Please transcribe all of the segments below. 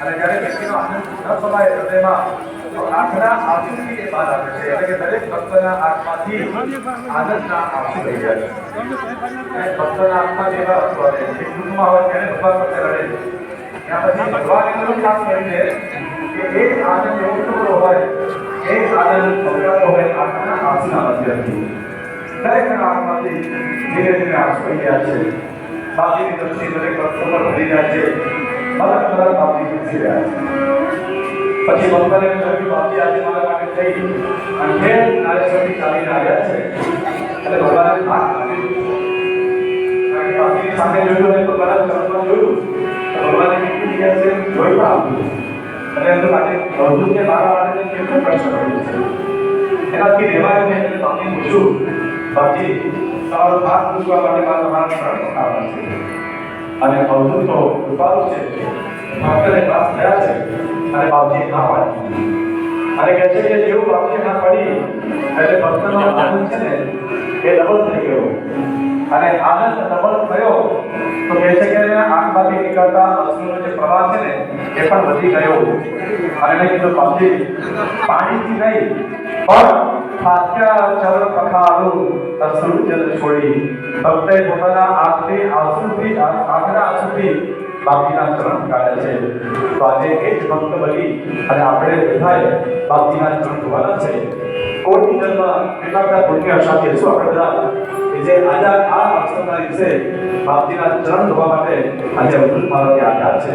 અને જ્યારે વ્યક્તિનો ન સમાય તો આંખના આંસુથી એ બાદ આપે છે. એટલે કે દરેક ભક્તના આંખમાંથી આનંદના આંસુ થઈ જાય છે. ભક્તના આંખમાં એવા અથવા આવે જે દુઃખમાં હોય ત્યારે ભગવાન પાસે રડે ત્યાં પછી ભગવાન એટલું કામ કરીને કે એ આનંદ એવો ટુકડો હોય, એ આનંદ પકડાતો હોય આંખના આંસુના મધ્યથી દરેકના આંખમાંથી ધીરે ધીરે આંસુ થઈ ગયા છે. બાકીની દ્રષ્ટિ દરેક ભક્તો પર ભરી જાય છે. મલક અલગ બાપજી પૂછી રહ્યા છે. પછી ભક્તને કહ્યું બાપજી, આજે મારા માટે થઈ અને ફેર નારેશ્વરથી ચાલીને આવ્યા છે. એટલે ભગવાને કારણ કે સામે જોયું અને ભગવાનના ચરણમાં જોયું. ભગવાને કેટલી જગ્યા છે જોયું આપ્યું અને એમ માટે અર્જુનને મારા માટે કેટલું પ્રશ્ન કર્યો છે. એનાથી રહેવાય નહીં એટલે બાપજી પૂછ્યું, બાપજી, તમારો ભાગ પૂછવા માટે મારા તમારા શરણ છે. અને અવધૂતો કૃપાળુ છે ભક્તને પાસ થયા છે અને બાપજી ના પાડી અને કહે છે કે જેવું બાપજી ના પડી, એટલે ભક્તનો આનંદ છે ને, એ ડબલ થઈ ગયો. અને આનંદ ડબલ થયો, તો કહે છે કે આંખમાંથી નીકળતા અશ્રુનો જે પ્રવાહ છે ને, એ પણ વધી ગયો. અને મેં કીધું, બાપજી, પાણીથી નહીં, પણ હાસ્યા ચરણ ચરણ કાઢ્યા છે તો આજે બની અને આપણે બધાએ બાપજીના ધોવાના છે. કોટી જન્મ કે જે આજે આ અવસરના દિવસે બાપજીના ચરણ ધોવા માટે આજે અવધૂત મારો આવ્યા છે.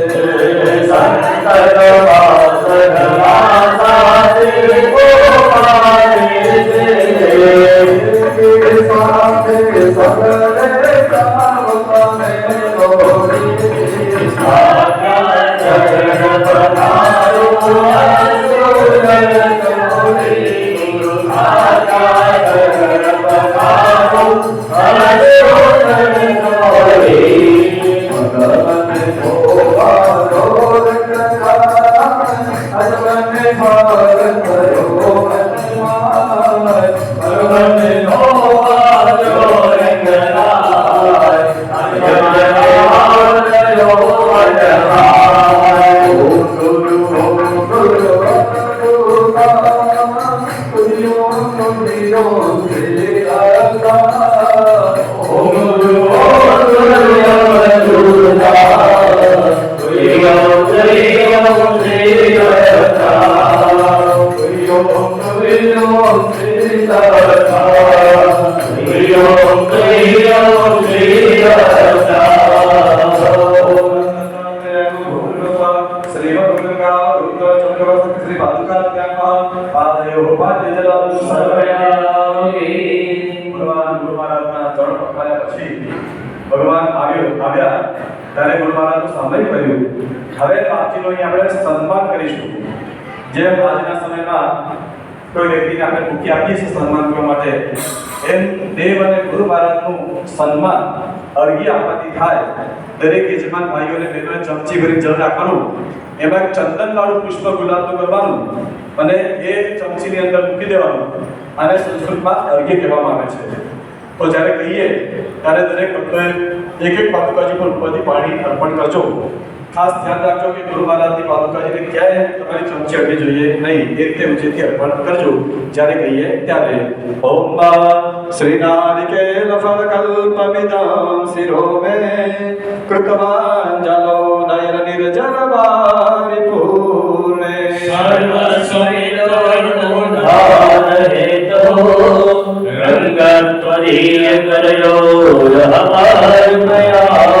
કોઈ વ્યક્તિને આપણે મૂકી આપીએ છીએ સન્માન કરવા માટે, એમ દેવ અને ગુરુ મહારાજનું સન્માન અર્ઘ્ય આપવાથી થાય. દરેક યજમાન ભાઈઓને બહેનોને ચમચી ભરી જળ રાખવાનું એમાં ચંદન વાળું પુષ્પ ગુલાબનું કરવાનું અને એ ચમચીની અંદર મૂકી દેવાનું. અને સંસ્કૃતમાં અર્ઘ્ય કહેવામાં આવે છે. તો જ્યારે કહીએ, ત્યારે દરેક ભક્તોએ એક એક પાદુકાજી પર ઉપરથી પાણી અર્પણ કરજો. ખાસ ધ્યાન રાખજો કે ગુરુ મહારાજની પાદુકાજીને ક્યાંય તમારી ચમચી અડવી જોઈએ નહીં. એ રીતે ઊંચેથી અર્પણ કરજો. જ્યારે કહીએ ત્યારે, ઓમ શ્રી નારિકેલ ફળ કલ્પ વિદમ શિરો મે કૃતવાંજલો નયન નિર્જન વારી પૂર્ણે. સર્વ સુમિતો રંગ ત્વરીય કરયો અર્પયામિ एको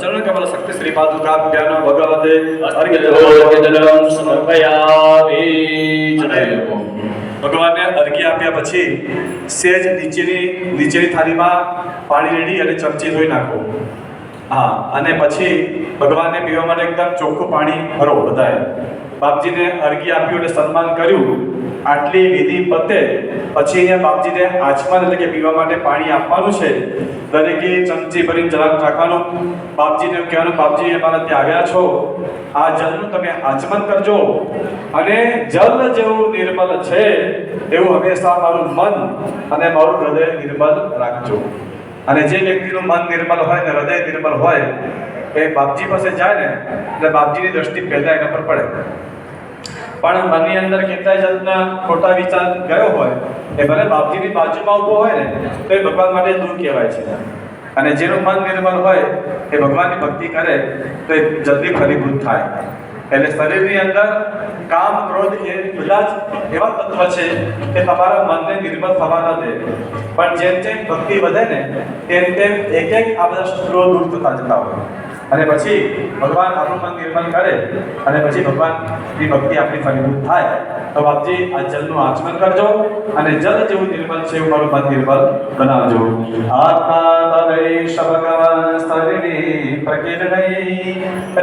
ચરણકમલ શક્તિ શ્રી પાદુકાભ્યાન ભગવતે અર્ઘ્યોદિતલં સમર્પયામિ ભગવાનને અર્ઘ્ય આપ્યા પછી સેજ નીચેની નીચેની થાળીમાં પાણી રેડી અને ચમચી ધોઈ નાખો. હા, અને પછી ભગવાનને પીવા માટે એકદમ ચોખ્ખું પાણી ભરો બધાએ. બાપજીને અર્ઘ્ય આપ્યું અને સન્માન કર્યું. આટલી વિધિ પતે પછી અહીંયા બાપજીને આચમન એટલે કે પીવા માટે પાણી આપવાનું છે. દરેકે ચમચી ભરીને જરાક રાખવાનું બાપજીને કહેવાનું, બાપજી અમારા ત્યાં આવ્યા છો. આ જલનું તમે આચમન કરજો. અને જલ જેવું નિર્મલ છે, એવું હંમેશા મારું મન અને મારું હૃદય નિર્મલ રાખજો. અને જે વ્યક્તિનું મન નિર્મલ હોય ને હૃદય નિર્મલ હોય એ બાપજી પાસે જાય ને, એટલે બાપજીની દ્રષ્ટિ પહેલા એના પર પડે. પણ મનની અંદર કેટલાય જાતના ખોટા વિચાર ગયો હોય, એ ભલે બાપજીની બાજુમાં ઊભો હોય ને, તો એ ભગવાન માટે દૂર કહેવાય છે. અને જેનું મન નિર્મળ હોય, એ ભગવાનની ભક્તિ કરે, તો એ જલ્દી ફલીભૂત થાય. એટલે શરીરની અંદર કામ, ક્રોધ એ બધા જ એવા તત્વ છે કે તમારા મનને નિર્મળ થવા ન દે. પણ જેમ જેમ ભક્તિ વધે ને, તેમ તેમ એક એક આ બધા શત્રુઓ દૂર થતા જતા હોય. અને પછી ભગવાન આપણું મન નિર્મલ કરે અને પછી ભગવાનની ભક્તિ આપણી ફલીભૂત થાય. તો બાપજી, આ જલનું આચમન કરજો અને જલ જેવું નિર્મલ છે એવું મારું મન નિર્મલ બનાવજો. આત્મા તદય શબકવન સ્તરિણી પ્રકીર્ણૈ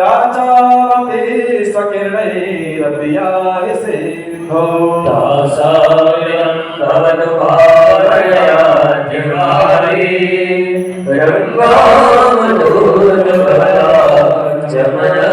રાજાવતી સ્વકીર્ણૈ રતિયાય સિંધો. દાસાયં ભવતુ ભારયા જિવારી રંગામધૂરભરા जमला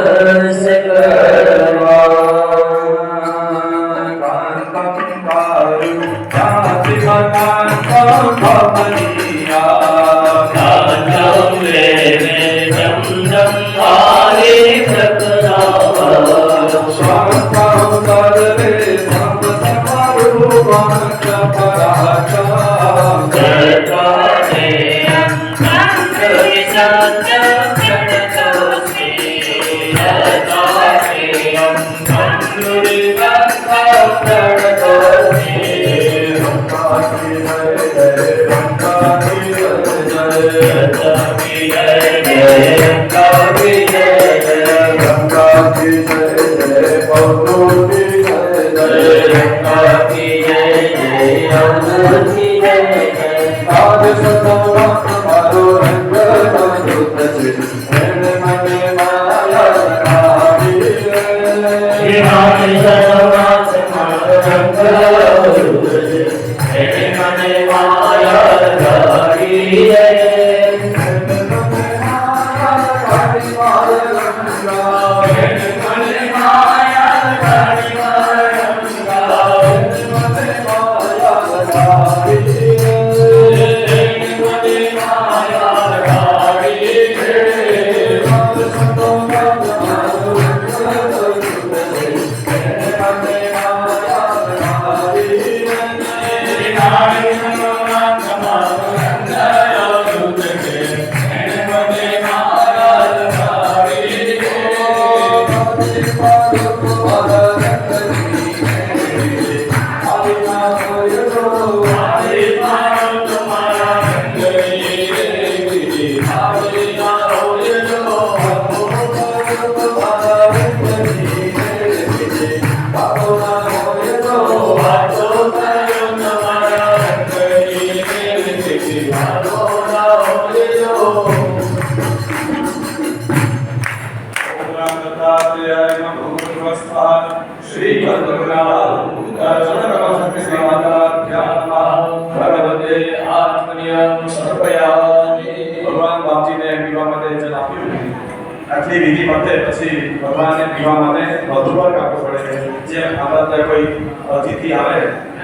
જેમ આપણા ત્યાં કોઈ અતિથિ આવે,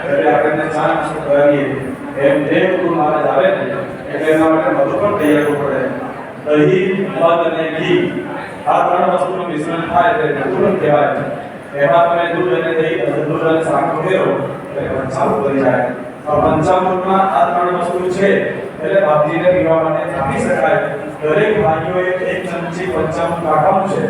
એટલે આપણે ચા નાસ્તો એમ જે ગુરુ મહારાજ આવે ને, એટલે એના માટે બધું પણ તૈયાર પડે. દહીં, મધ અને ઘી, આ ત્રણ વસ્તુનું મિશ્રણ થાય એટલે પૂરણ કહેવાય. એમાં તમે દૂધ અને દહીં દૂધ અને સાકર ઉમેરો એટલે પંચામૃત બની જાય. પંચામૃતમાં આ ત્રણ વસ્તુ છે, એટલે બાપજીને પીવા માટે આપી શકાય. દરેક ભાઈઓએ એક ચમચી પંચામૃત નાખવાનું છે.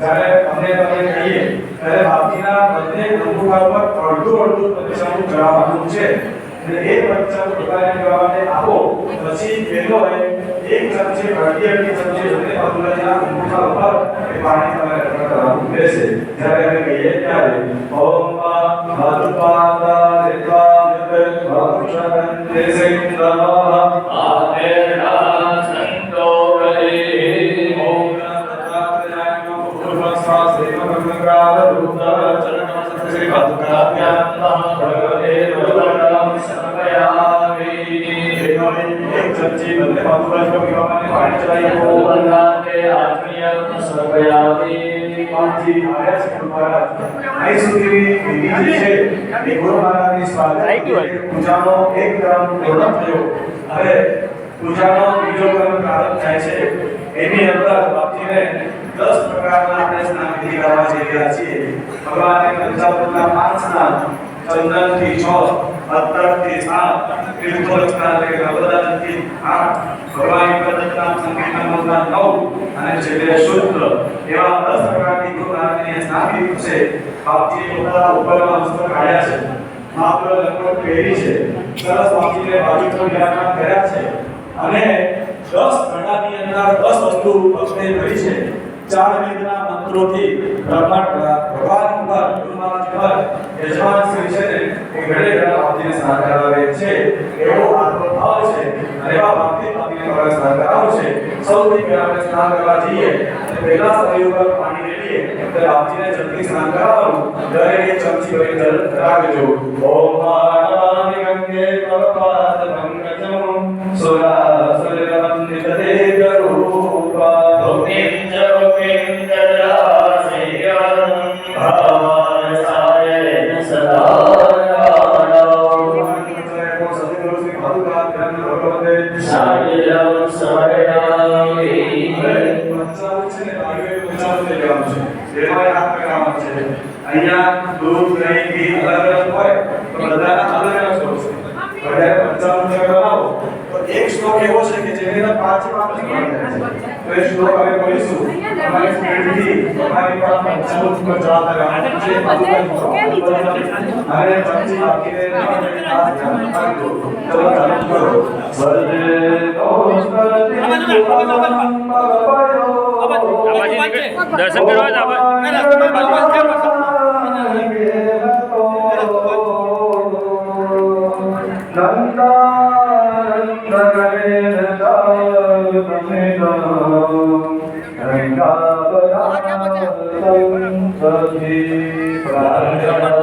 જ્યારે અમને તમે કહીએ, ત્યારે બાકીના બંને અંગૂઠા પર અડધું અડધું પ્રતિસાદ કરાવવાનું છે. અને એ પ્રતિસાદ પોતાને કરવાને આપો, પછી પહેલો એક ચમચી અડધી અડધી ચમચી બંને બાજુના અંગૂઠા ઉપર એ પાણી તમારે રખડ કરવાનું રહેશે. જ્યારે અમે કહીએ ત્યારે, ઓમ મધુપાદા રેત્વા ભક્ષણ દેસિંદ્રઃ આદેરા સ્વાગત પૂજાનો એક થયો હવે પૂજાનો બીજો ક્રમ થાય છે એની અંદર બાપજીને દસ પ્રકારના આપણે સ્નાન રહ્યા છીએ પાંચ સ્નાન ચંદનથી છ અત્તરથી સાત તીર્થોચ્ચાર કે નર્મદાથી આઠ ભગવાનની પદ્ધતના સંકીર્તનોના નવ અને છેલ્લે શુદ્ધ એવા દસ પ્રકારની સ્નાન વિધિ છે બાપજી પોતાના ઉપરના વસ્ત્ર કાઢ્યા છે માત્ર લગભગ પહેરી છે સરસ બાપજીને બાજુ પર વિરાજમાન કર્યા છે અને દસ ઘડાની અંદર દસ વસ્તુ ભક્તે કરી છે ચાર વેદના બ્રહ્માંડ, ભગવાન પર મહારાજ પર યજમાન શ્રી છે એ ઘરે ઘડા બાપજીને સ્નાન કરાવે છે. એવો આત્મભાવ છે અને એવા ભક્તિ બાપજીને આપણે સ્નાન કરાવવું છે. સૌથી પહેલા આપણે સ્નાન કરવા જઈએ પહેલા સમય ઉપર પાણી રેડીએ એટલે બાપજીને જલ્દી સ્નાન કરાવવાનું. દરેક ચમચી ભરી જલ રાખજો. ઓમ ગંગે પરપાદ પંકજમ. સુરાસુરવંદિત દેવરૂપા સાયં છે અહીંયા દૂધ દહીં ઘી અલગ હોય તો બધાના અલગ અલગ શ્લોક છે બધાએ પંચામૃત બનાવો તો એક શ્લોક એવો છે કે જેની અંદર પાંચે પાંચ તો એ શ્લોક અમે બોલીશું તમારી સ્પીડથી તમારી પર પંચામૃત પર જવાબ રહેવાનું છે અને પંચી આપીને તમારે ખાસ ધ્યાન રાખજો ચલો ચાલુ કરો દર્શન કરવા જ આપણે રંગા